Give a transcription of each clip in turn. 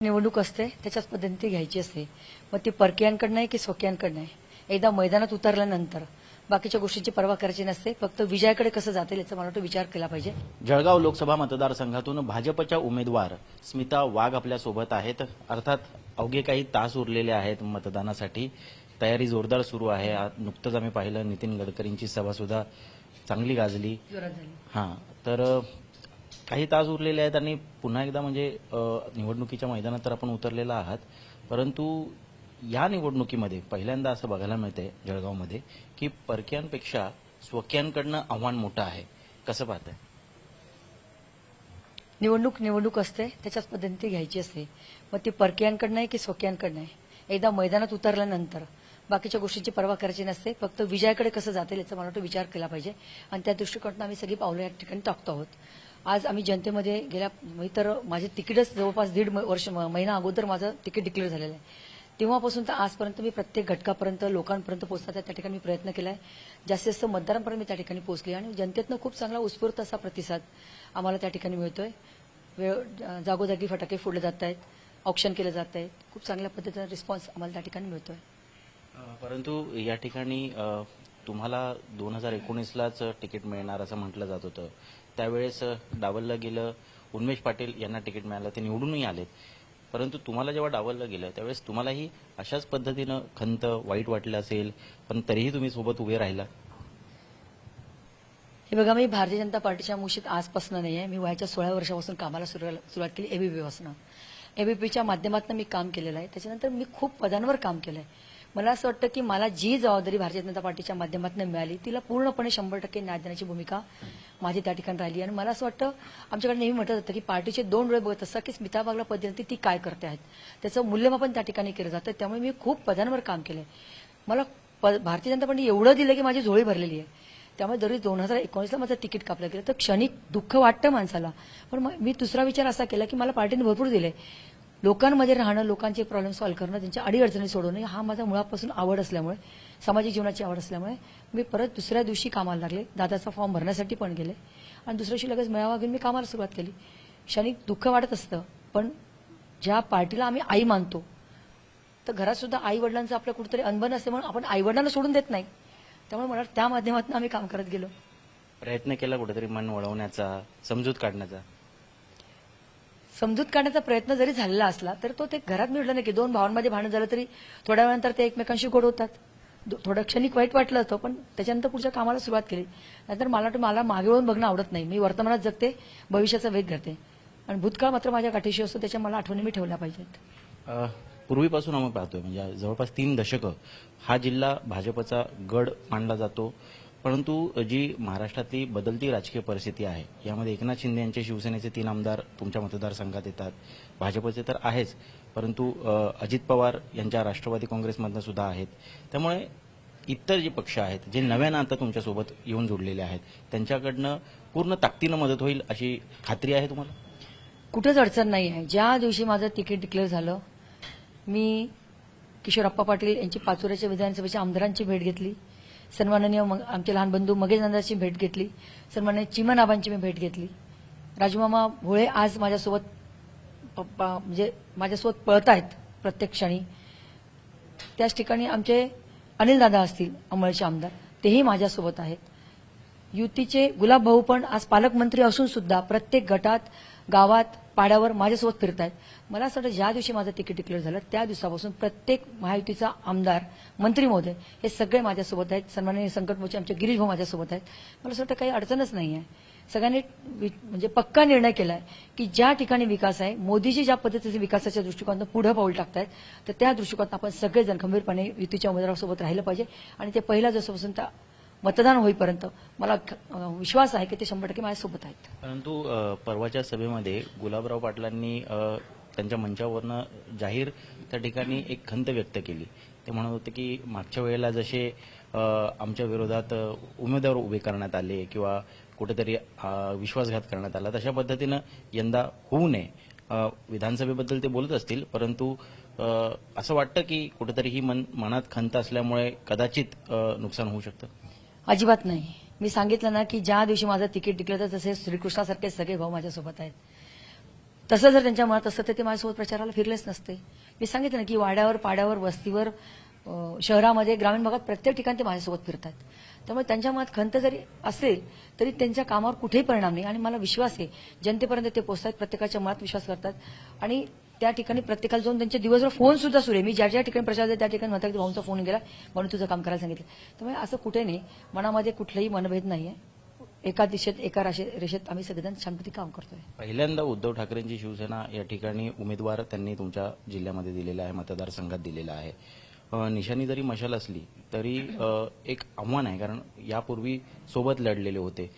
निवडणूक असते त्याच्याच पद्धतीने ती घ्यायची असते. मग ती परकीयांकडनं आहे की स्वकीयांकडनं आहे? एकदा मैदानात उतरल्यानंतर बाकीच्या गोष्टींची पर्वा करायची नसते फक्त विजयाकडे कसं जातील याचा मला वाटतं विचार केला पाहिजे. जळगाव लोकसभा मतदारसंघातून भाजपच्या उमेदवार स्मिता वाघ आपल्यासोबत आहेत. अर्थात अवघे काही तास उरलेले आहेत मतदानासाठी. तयारी जोरदार सुरू आहे. नुकतंच आम्ही पाहिलं नितीन गडकरींची सभा सुद्धा चांगली गाजली. हां तर काही तास उरलेले आहेत आणि पुन्हा एकदा म्हणजे निवडणुकीच्या मैदानात तर आपण उतरलेला आहात. परंतु या निवडणुकीमध्ये पहिल्यांदा असं बघायला मिळतंय जळगावमध्ये की परक्यांपेक्षा स्वकीयांकडनं आव्हान मोठं आहे. कसं पाहताय? निवडणूक निवडणूक असते त्याच्याच पद्धतीने ती घ्यायची असते. मग ती परकीयांकडनं आहे की स्वकीयांकडनं आहे? एकदा मैदानात उतरल्यानंतर बाकीच्या गोष्टींची पर्वा करायची नसते फक्त विजयाकडे कसं जातील याचा मला वाटतं विचार केला पाहिजे. आणि त्या दृष्टिकोनातून आम्ही सगळी पावलं या ठिकाणी टाकतो आहोत. आज आम्ही जनतेमध्ये गेल्या मी तर माझे तिकीटच जवळपास दीड म- वर्ष म- महिना अगोदर माझं तिकीट डिक्लेअर झालेलं आहे. तेव्हापासून तर आजपर्यंत मी प्रत्येक घटकापर्यंत लोकांपर्यंत पोहोचण्याचा त्या ठिकाणी मी प्रयत्न केला आहे जास्तीत जास्त मतदारांपर्यंत मी त्या ठिकाणी पोहोचली आणि जनतेतनं खूप चांगला उत्स्फूर्त असा प्रतिसाद आम्हाला त्या ठिकाणी मिळतोय. वेळ जागोजागी फटाके फोडले जात आहेत ऑप्शन केले जात आहेत. खूप चांगल्या पद्धतीचा रिस्पॉन्स आम्हाला त्या ठिकाणी मिळतोय. परंतु या ठिकाणी तुम्हाला दोन हजार एकोणीसलाच तिकीट मिळणार असं म्हटलं जात होतं. त्यावेळेस डावललं गेलं. उन्मेश पाटील यांना तिकीट मिळालं. ते निवडूनही आलेत. परंतु तुम्हाला जेव्हा डावललं गेलं त्यावेळेस तुम्हालाही अशाच पद्धतीनं खंत वाईट वाटलं असेल पण तरीही तुम्ही सोबत उभे राहिला? हे बघा मी भारतीय जनता पार्टीच्या मुशीत आजपासून नाही आहे मी वयाच्या सोळा वर्षापासून कामाला सुरुवात सुरुवात केली एबीपीपासून एबीपीच्या माध्यमातून मी काम केलेलं आहे. त्याच्यानंतर मी खूप पदांवर काम केलं आहे मला असं वाटतं की मला जी जबाबदारी भारतीय जनता पार्टीच्या माध्यमातून मिळाली तिला पूर्णपणे शंभर टक्के न्याय देण्याची भूमिका माझी त्या ठिकाणी राहिली. आणि मला असं वाटतं आमच्याकडे नेहमी म्हटलं जातं की पार्टीचे दोन डोळे बघत असतात की स्मिता बागला पद्धती ती काय करते आहेत. त्याचं मूल्यमापन त्या ठिकाणी केलं जातं. त्यामुळे मी खूप पदांवर काम केलं आहे. मला भारतीय जनता पार्टी एवढं दिलं की माझी झोळी भरलेली आहे. त्यामुळे जरी दोन हजार एकोणीसला माझं तिकीट कापलं गेलं. तर क्षणिक दुःख वाटतं माणसाला. पण मग मी दुसरा विचार असा केला की मला पार्टीने भरपूर दिले लोकांमध्ये राहणं लोकांचे प्रॉब्लेम सॉल्व्ह करणं त्यांच्या अडीअडचणी सोडवणं हा माझा मुळापासून आवड असल्यामुळे सामाजिक जीवनाची आवड असल्यामुळे मी परत दुसऱ्या दिवशी कामाला लागले. दादाचा फॉर्म भरण्यासाठी पण गेले. आणि दुसऱ्या दिवशी लगेच मेळावा घेऊन मी कामाला सुरुवात केली. क्षणिक दुःख वाटत असतं पण ज्या पार्टीला आम्ही आई मानतो तर घरात सुद्धा आई वडिलांचं आपलं कुठेतरी अनबन असते म्हणून आपण आई वडिलांना सोडून देत नाही. त्यामुळे मला त्या माध्यमातून आम्ही काम करत गेलो. प्रयत्न केला कुठेतरी मन वळवण्याचा समजूत काढण्याचा. समजूत काढण्याचा प्रयत्न जरी झालेला असला तर तो ते घरात मिळलं नाही की दोन भावांमध्ये भांडण झालं तरी थोड्या वेळानंतर ते एकमेकांशी गोड होतात. दो- थोडं क्षणिक वाईट वाटलं होतं पण त्याच्यानंतर पुढच्या कामाला सुरुवात केली. नाहीतर मला वाटतं मला मागे वळून बघणं आवडत नाही. मी वर्तमानात जगते भविष्याचा वेग करते आणि भूतकाळ मात्र माझ्या गाठीशी असतो त्याच्या मला आठवणी मी ठेवल्या पाहिजेत. पूर्वीपासून आम्ही पाहतोय म्हणजे जवळपास तीन दशकं हा जिल्हा भाजपचा गड मानला जातो. परंतु जी महाराष्ट्रातली बदलती राजकीय परिस्थिती आहे यामध्ये एकनाथ शिंदे यांचे शिवसेनेचे तीन आमदार तुमच्या मतदारसंघात येतात. भाजपचे तर आहेच परंतु अजित पवार यांच्या राष्ट्रवादी काँग्रेसमधनं सुद्धा आहेत. त्यामुळे इतर जे पक्ष आहेत जे नव्यानं आता तुमच्यासोबत येऊन जोडलेले आहेत त्यांच्याकडनं पूर्ण ताकदीनं मदत होईल अशी खात्री आहे तुम्हाला? कुठेच अडचण नाही आहे. ज्या दिवशी माझं तिकीट डिक्लेअर झालं मी किशोरप्पा पाटील यांची पाचोऱ्याच्या विधानसभेच्या आमदारांची भेट घेतली. सन्माननीय आमचे लहान बंधू मगेशनंदाची भेट घेतली. सन्माननीय चिमन आबांची मी भेट घेतली. राजमामा भोळे आज माझ्यासोबत म्हणजे माझ्यासोबत पळत आहेत प्रत्येक क्षणी. त्याच ठिकाणी आमचे अनिल दादा असतील अमळचे आमदार तेही माझ्यासोबत आहेत. युतीचे गुलाब भाऊ पण आज पालकमंत्री असून सुद्धा प्रत्येक गटात गावात पाड्यावर माझ्यासोबत फिरत आहेत मला असं वाटतं ज्या दिवशी माझं तिकीट डिक्लेअर झालं त्या दिवसापासून प्रत्येक महायुतीचा आमदार मंत्री महोदय हे सगळे माझ्यासोबत आहेत. सन्माननीय संकटमोचे आमचे गिरीश भाऊ माझ्यासोबत आहेत. मला असं वाटतं काही अडचणच नाही आहे. सगळ्यांनी वि- म्हणजे पक्का निर्णय केलाय की ज्या ठिकाणी विकास आहे मोदीजी ज्या पद्धतीचे विकासाच्या दृष्टिकोनातून पुढे पाऊल टाकतायत तर त्या दृष्टिकोनात आपण सगळेजण खंबीरपणे युतीच्या उमेदवारासोबत राहिलं पाहिजे. आणि ते पहिल्या दिवसापासून त्या मतदान होईपर्यंत मला विश्वास आहे की ते शंभर टक्के माझ्यासोबत आहेत. परंतु परवाच्या सभेमध्ये गुलाबराव पाटलांनी त्यांच्या मंचावरनं जाहीर त्या ठिकाणी एक खंत व्यक्त केली. ते म्हणत होते की मागच्या वेळेला जसे आमच्या विरोधात उमेदवार उभे करण्यात आले किंवा कुठेतरी विश्वासघात करण्यात आला तशा पद्धतीनं यंदा होऊ नये. विधानसभेबद्दल ते बोलत असतील परंतु असं वाटतं की कुठेतरी ही मन मनात खंत असल्यामुळे कदाचित नुकसान होऊ शकतं. अजिबात नाही. मी सांगितलं ना की ज्या दिवशी माझं तिकीट टिकलं तर तसे श्रीकृष्णासारखे सगळे भाऊ माझ्यासोबत आहेत. तसं जर त्यांच्या मनात असतं तर ते माझ्यासोबत प्रचाराला फिरलेच नसते. मी सांगितलं ना की वाड्यावर पाड्यावर वस्तीवर शहरामध्ये ग्रामीण भागात प्रत्येक ठिकाणी ते माझ्यासोबत फिरतात. त्यामुळे त्यांच्या मनात खंत जरी असेल तरी त्यांच्या कामावर कुठेही परिणाम नाही. आणि मला विश्वास आहे जनतेपर्यंत ते पोहोचतात प्रत्येकाच्या मनात विश्वास करतात. आणि त्या ठिकाणी प्रत्येकाला जाऊन त्यांचे दिवसभर फोन सुद्धा सुरू आहे. मी ज्या ज्या ठिकाणी प्रचार त्या ठिकाणी म्हणतात की भाऊंचा फोन गेला म्हणून तुझं काम करायला सांगितलं. त्यामुळे असं कुठे नाही मनामध्ये कुठलाही मनभेद नाही आहे एका दिशेत एका राशे रेषेत आम्ही सगळेजण शांतपणे काम करतोय. पहिल्यांदा उद्धव ठाकरेंची शिवसेना या ठिकाणी उमेदवार त्यांनी तुमच्या जिल्ह्यामध्ये दिलेला आहे मतदारसंघात दिलेला आहे. निशाणी जरी मशाल असली तरी एक आव्हान आहे. कारण यापूर्वी सोबत लढलेले होते.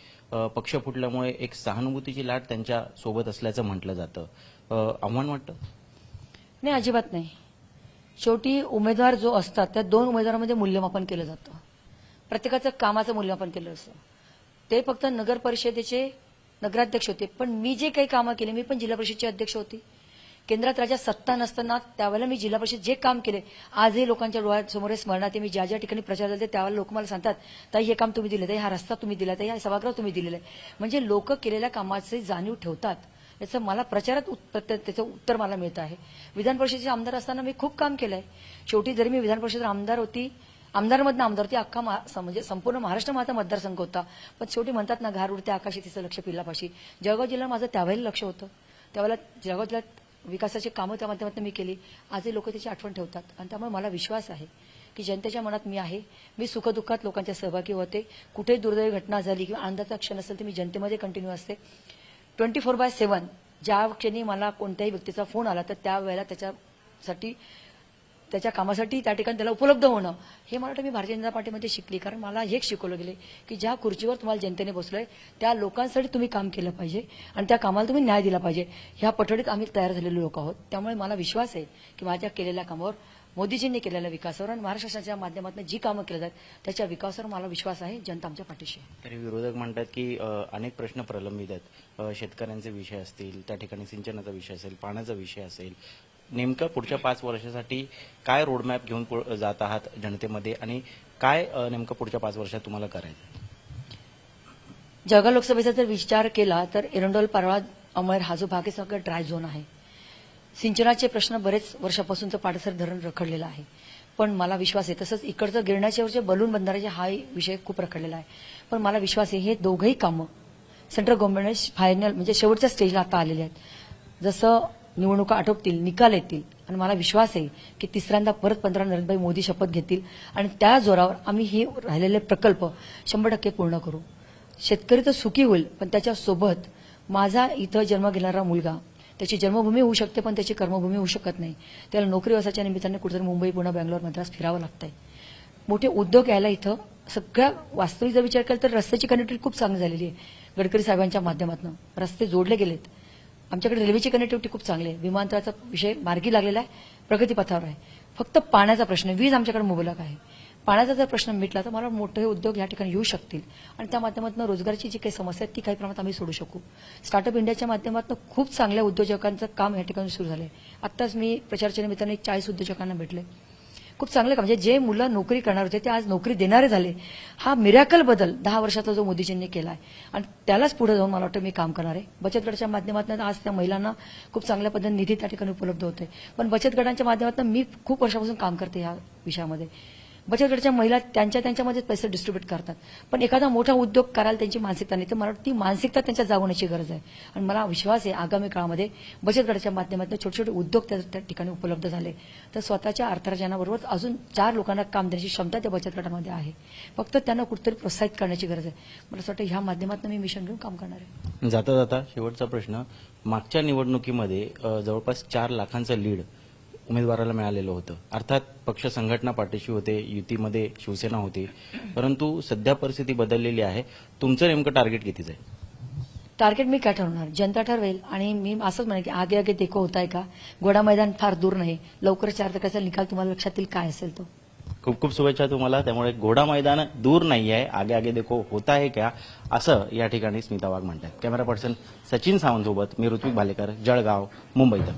पक्ष फुटल्यामुळे एक सहानुभूतीची लाट त्यांच्यासोबत असल्याचं म्हटलं जातं. आव्हान वाटतं? नाही अजिबात नाही. शेवटी उमेदवार जो असतात त्या दोन उमेदवारांमध्ये मूल्यमापन केलं जातं. प्रत्येकाचं कामाचं मूल्यमापन केलं असतं. ते फक्त नगर परिषदेचे नगराध्यक्ष होते. पण मी जे काही कामं केले मी पण जिल्हा परिषदची अध्यक्ष होती. केंद्रात राज्यात सत्ता नसताना त्यावेळेला मी जिल्हा परिषद जे काम केले आजही लोकांच्या डोळ्यासमोर स्मरणात आहे. मी ज्या ज्या ठिकाणी प्रचार झाले त्यावेळेला लोक मला सांगतात ताई हे काम तुम्ही दिलं ताई हा रस्ता तुम्ही दिला ताई हा सभागृह तुम्ही दिलेला आहे. म्हणजे लोक केलेल्या कामाची जाणीव ठेवतात. याचं मला प्रचारात त्याचं उत्तर मला मिळतं आहे. विधान परिषदेचे आमदार असताना मी खूप काम केलं आहे शेवटी जरी मी विधान परिषद आमदार होती आमदारमधनं आमदार होती अख्खा स- म्हणजे संपूर्ण महाराष्ट्र माझा मतदारसंघ होता. पण शेवटी म्हणतात ना घार उडते आकाशी तिचं लक्ष पिल्लापाशी. जळगाव जिल्हा माझं त्यावेळेला लक्ष होतं. त्यावेळेला जळगाव जिल्ह्यात विकासाची कामं त्या माध्यमातून मी केली. आजही लोक त्याची आठवण ठेवतात. आणि त्यामुळे मला विश्वास आहे की जनतेच्या मनात मी आहे. मी सुखदुःखात लोकांच्या सहभागी होते. कुठेही दुर्दैवी घटना झाली किंवा आनंदाचा क्षण असेल तर मी जनतेमध्ये कंटिन्यू असते. ट्वेंटी फोर बाय सेव्हन ज्या क्षणी मला कोणत्याही व्यक्तीचा फोन आला तर त्यावेळेला त्याच्यासाठी त्याच्या कामासाठी त्या ठिकाणी त्याला उपलब्ध होणं. हे मला वाटतं मी भारतीय जनता पार्टीमध्ये शिकली. कारण मला हेच शिकवलं गेले की ज्या खुर्चीवर तुम्हाला जनतेने बसलोय त्या लोकांसाठी तुम्ही काम केलं पाहिजे आणि त्या कामाला तुम्ही न्याय दिला पाहिजे. ह्या पठडीत आम्ही तयार झालेले लोक आहोत. त्यामुळे मला विश्वास आहे की माझ्या केलेल्या कामावर मोदीजींनी केलेल्या विकासावर आणि महाराष्ट्र शासनाच्या माध्यमातून जी कामं केली जातात त्याच्या विकासावर मला विश्वास आहे. जनता आमच्या पाठीशी तरी विरोधक म्हणतात की अनेक प्रश्न प्रलंबित आहेत. शेतकऱ्यांचे विषय असतील त्या ठिकाणी सिंचनाचा विषय असेल पाण्याचा विषय असेल नेमकं पुढच्या पाच वर्षासाठी काय रोडमॅप घेऊन जात आहात जनतेमध्ये आणि काय नेमकं पुढच्या पाच वर्षात तुम्हाला करायचं जळगाव लोकसभेचा जर विचार केला तर एरंडोल परवा अमर हा जो भाग आहे सगळं ड्राय झोन आहे. सिंचनाचे प्रश्न बरेच वर्षापासूनचं पाडसर धरण रखडलेलं आहे. पण मला विश्वास आहे तसंच इकडचं गिरण्याच्यावरचे बलून बंधाराचे हा विषय खूप रखडलेला आहे. पण मला विश्वास आहे हे दोघंही कामं सेंट्रल गव्हर्नमेंटने फायनल म्हणजे शेवटच्या स्टेजला आता आलेले आहेत. जसं निवडणुका आटोपतील निकाल येतील. आणि मला विश्वास आहे की तिसऱ्यांदा परत पंतप्रधान नरेंद्रभाई मोदी शपथ घेतील. आणि त्या जोरावर आम्ही हे राहिलेले प्रकल्प शंभर टक्के पूर्ण करू. शेतकरी तर सुखी होईल पण त्याच्यासोबत माझा इथं जन्म घेणारा मुलगा त्याची जन्मभूमी होऊ शकते पण त्याची कर्मभूमी होऊ शकत नाही. त्याला नोकरी व्यवसायाच्या निमित्ताने कुठेतरी मुंबई पुणे बँगलोर मद्रास फिरावं लागतंय. मोठे उद्योग यायला इथं सगळ्या वास्तविक जर विचार केला तर रस्त्याची कनेक्टिव्हिटी खूप चांगली झालेली आहे. गडकरी साहेबांच्या माध्यमातून रस्ते जोडले गेलेत. आमच्याकडे रेल्वेची कनेक्टिव्हिटी खूप चांगली आहे. विमानतळाचा विषय मार्गी लागलेला आहे. प्रगतीपथावर आहे. फक्त पाण्याचा प्रश्न वीज आमच्याकडे मुबलक आहे. पाण्याचा जर प्रश्न मिटला तर मला मोठे उद्योग या ठिकाणी येऊ शकतील. आणि त्या माध्यमातून रोजगाराची जी काही समस्या आहे ती काही प्रमाणात आम्ही सोडू शकू. स्टार्टअप इंडियाच्या माध्यमातून खूप चांगल्या उद्योजकांचं काम या ठिकाणी सुरू झालंय. आत्ताच मी प्रचारच्या निमित्ताने एक चाळीस उद्योजकांना भेटले. खूप चांगलं काम. म्हणजे जे मुलं नोकरी करणार होते ते आज नोकरी देणारे झाले. हा मिरॅकल बदल दहा वर्षातला जो मोदीजींनी केला आहे आणि त्यालाच पुढे जाऊन मला वाटतं मी काम करणार आहे. बचत गटाच्या माध्यमातून आज त्या महिलांना खूप चांगल्या पद्धतीने निधी त्या ठिकाणी उपलब्ध होते पण बचत गटांच्या माध्यमातून मी खूप वर्षापासून काम करते या विषयामध्ये. बचत गटाच्या महिला त्यांच्या त्यांच्यामध्ये पैसे डिस्ट्रीब्यूट करतात. पण एखादा मोठा उद्योग करायला त्यांची मानसिकता नाही. तर मला ती मानसिकता त्यांच्या जागवण्याची गरज आहे. आणि मला विश्वास आहे आगामी काळामध्ये बचत गटाच्या माध्यमातून छोटे छोटे उद्योग त्या त्या ठिकाणी उपलब्ध झाले. तर स्वतःच्या अर्थार्जनाबरोबर अजून चार लोकांना काम देण्याची क्षमता त्या बचत गटामध्ये आहे. फक्त त्यांना कुठेतरी प्रोत्साहित करण्याची गरज आहे. मला असं वाटतं ह्या माध्यमातून मी मिशन घेऊन काम करणार आहे. जाता जाता शेवटचा प्रश्न. मागच्या निवडणुकीमध्ये जवळपास चार लाखांचं लीड उमेदवाराला मिळालेलं होतं. अर्थात पक्ष संघटना पाठीशी होते युतीमध्ये शिवसेना होती. परंतु सध्या परिस्थिती बदललेली आहे. तुमचं नेमकं टार्गेट कितीच आहे टार्गेट मी काय ठरवणार? जनता ठरवेल आणि मी असंच म्हणेन की आगे आगे देखो होत आहे का? घोडा मैदान फार दूर नाही. लवकर चार टक्क्याचा निकाल तुम्हाला लक्षात येईल काय असेल तो. खूप खूप शुभेच्छा तुम्हाला. त्यामुळे घोडा मैदान दूर नाही आहे. आगे आगे देखो होता आहे क्या असं या ठिकाणी स्मिता वाघ म्हणतात. कॅमेरा पर्सन सचिन सावंतसोबत मी ऋत्विक भालेकर जळगाव मुंबईत